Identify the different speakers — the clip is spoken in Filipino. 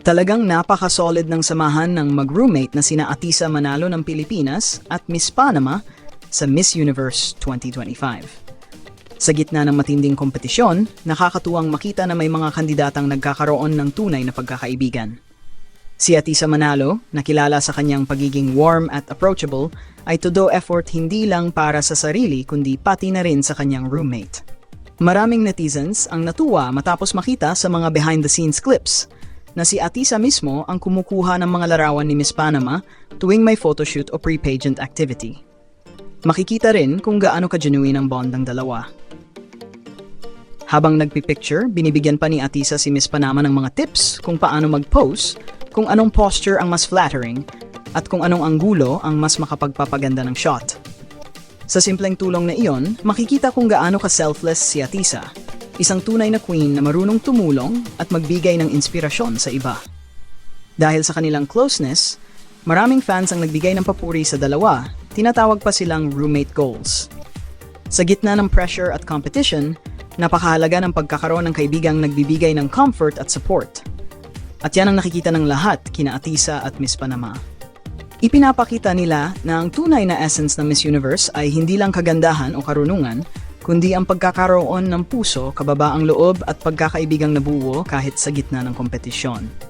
Speaker 1: Talagang napaka-solid ng samahan ng mag-roommate na sina Atisa Manalo ng Pilipinas at Miss Panama sa Miss Universe 2025. Sa gitna ng matinding kompetisyon, nakakatuwang makita na may mga kandidatang nagkakaroon ng tunay na pagkakaibigan. Si Atisa Manalo, nakilala sa kanyang pagiging warm at approachable, ay todo effort hindi lang para sa sarili kundi pati na rin sa kanyang roommate. Maraming netizens ang natuwa matapos makita sa mga behind-the-scenes clips na si Atisa mismo ang kumukuha ng mga larawan ni Miss Panama tuwing may photoshoot o pre-pageant activity. Makikita rin kung gaano ka-genuine ang bond ng dalawa. Habang nagpipicture, binibigyan pa ni Atisa si Miss Panama ng mga tips kung paano mag-pose, kung anong posture ang mas flattering, at kung anong anggulo ang mas makapagpapaganda ng shot. Sa simpleng tulong na iyon, makikita kung gaano ka-selfless si Atisa, isang tunay na queen na marunong tumulong at magbigay ng inspirasyon sa iba. Dahil sa kanilang closeness, maraming fans ang nagbigay ng papuri sa dalawa, tinatawag pa silang roommate goals. Sa gitna ng pressure at competition, napakahalaga ng pagkakaroon ng kaibigang nagbibigay ng comfort at support. At yan ang nakikita ng lahat kina Atisa at Miss Panama. Ipinapakita nila na ang tunay na essence ng Miss Universe ay hindi lang kagandahan o karunungan, kundi ang pagkakaroon ng puso, kababaang loob at pagkakaibigang nabuo kahit sa gitna ng kompetisyon.